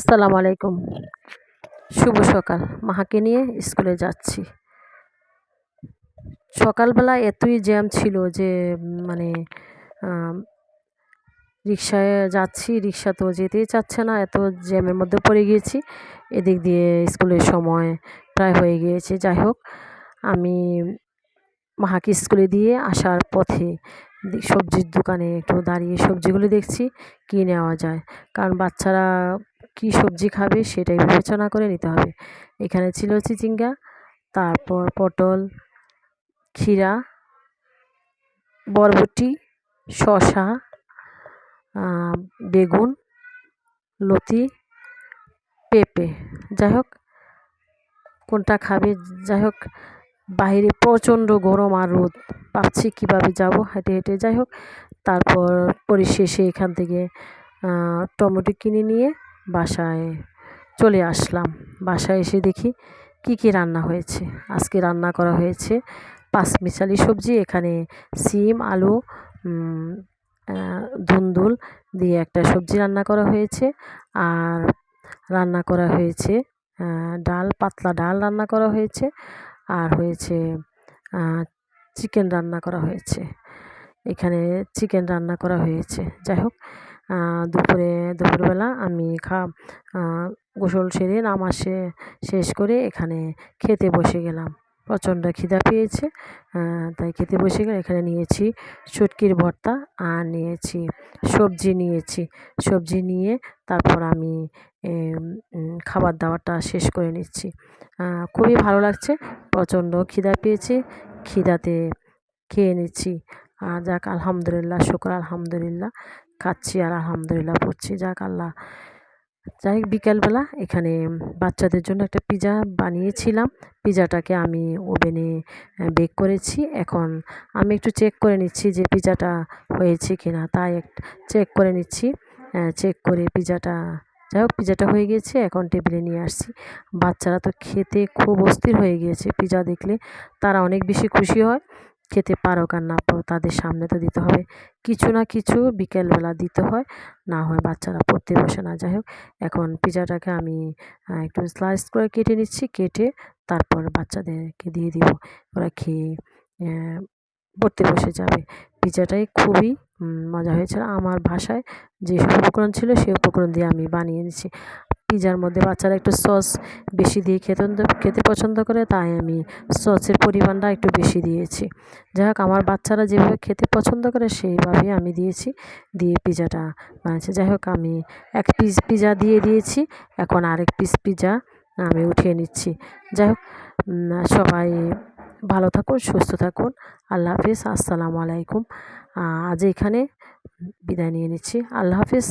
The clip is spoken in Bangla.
আসসালামু আলাইকুম। শুভ সকাল। মাহাকে নিয়ে স্কুলে যাচ্ছি। সকালবেলা এতই জ্যাম ছিল যে মানে রিক্সায় যাচ্ছি, রিক্সা তো যেতেই চাচ্ছে না, এত জ্যামের মধ্যে পড়ে গিয়েছি। এদিক দিয়ে স্কুলের সময় প্রায় হয়ে গিয়েছে। যাই হোক, আমি মাহাকে স্কুলে দিয়ে আসার পথে সবজির দোকানে একটু দাঁড়িয়ে সবজিগুলো দেখছি, কী নেওয়া যায়। কারণ বাচ্চারা কী সবজি খাবে সেটাই বিবেচনা করে নিতে হবে। এখানে ছিল চিচিঙ্গা তারপর পটল, ক্ষীরা, বরবটি শশা বেগুন, লতি, পেঁপে। যাই হোক, কোনটা খাবে? যাই হোক, বাইরে প্রচণ্ড গরম আর রোদ। পাচ্ছি কীভাবে যাব? হেঁটে হেঁটে যাই হোক। তারপর পরিশেষে এখান থেকে টমেটো কিনে নিয়ে বাসায় চলে আসলাম। বাসায় এসে দেখি কি কি রান্না হয়েছে। আজকে রান্না করা হয়েছে পাঁচমিশালি সবজি, এখানে সিম, আলু ধুন্দুল দিয়ে একটা সবজি রান্না করা হয়েছে। আর রান্না করা হয়েছে ডাল, পাতলা ডাল রান্না করা হয়েছে। আর হয়েছে চিকেন রান্না করা হয়েছে। এখানে চিকেন রান্না করা হয়েছে। যাই হোক দুপুরে, দুপুরবেলা আমি খা গোসল সেরে নামাজ শেষ করে এখানে খেতে বসে গেলাম। প্রচণ্ড খিদা পেয়েছে তাই খেতে বসে গেলে এখানে নিয়েছি শুটকির ভর্তা আর নিয়েছি সবজি নিয়েছি। সবজি নিয়ে তারপর আমি খাবার দাবারটা শেষ করে নিচ্ছি। খুবই ভালো লাগছে, প্রচণ্ড খিদা পেয়েছি, খিদাতে খেয়ে নিচ্ছি। যাক, আলহামদুলিল্লাহ, শুক্র, আলহামদুলিল্লাহ। খাচ্ছি আর আলহামদুলিল্লাহ পড়ছি। যাক, আল্লাহ। যাই হোক, বিকেলবেলা এখানে বাচ্চাদের জন্য একটা পিজা বানিয়েছিলাম। পিজাটাকে আমি ওভেনে বেক করেছি। এখন আমি একটু চেক করে নিচ্ছি যে পিজাটা হয়েছে কি না তাই চেক করে নিচ্ছি। চেক করে পিজাটা, যাই হোক, পিজাটা হয়ে গিয়েছে এখন টেবিলে নিয়ে আসছি। বাচ্চারা তো খেতে খুব অস্থির হয়ে গিয়েছে। পিজা দেখলে তারা অনেক বেশি খুশি হয়। খেতে পারো আর না পারো, তাদের সামনে তো দিতে হবে। কিছু না কিছু বিকেলবেলা দিতে হয়, না হয় বাচ্চারা পড়তে বসে না। যাই হোক, এখন পিজাটাকে আমি একটু স্লাইস করে কেটে নিচ্ছি, কেটে তারপর বাচ্চাদেরকে দিয়ে দিব। ওরা খেয়ে পড়তে বসে যাবে। পিজাটাই খুবই মজা হয়েছিল। আমার ভাষায় যে উপকরণ ছিল সেই উপকরণ দিয়ে আমি বানিয়ে নিচ্ছি। পিজার মধ্যে বাচ্চারা একটু সস বেশি দিয়ে খেতে খেতে পছন্দ করে, তাই আমি সসের পরিমাণটা একটু বেশি দিয়েছি। যাই হোক, আমার বাচ্চারা যেভাবে খেতে পছন্দ করে, সেইভাবেই আমি দিয়েছি, দিয়ে পিজাটা বানিয়েছি। যাই হোক, আমি এক পিস পিজা দিয়ে দিয়েছি, এখন আরেক পিস পিজা আমি উঠিয়ে নিচ্ছি। যাই হোক সবাই ভালো থাকুন, সুস্থ থাকুন, আল্লাহ হাফিজ, আসসালামু আলাইকুম। আজ এখানে বিদায় নিয়ে নিচ্ছি, আল্লাহ হাফিজ।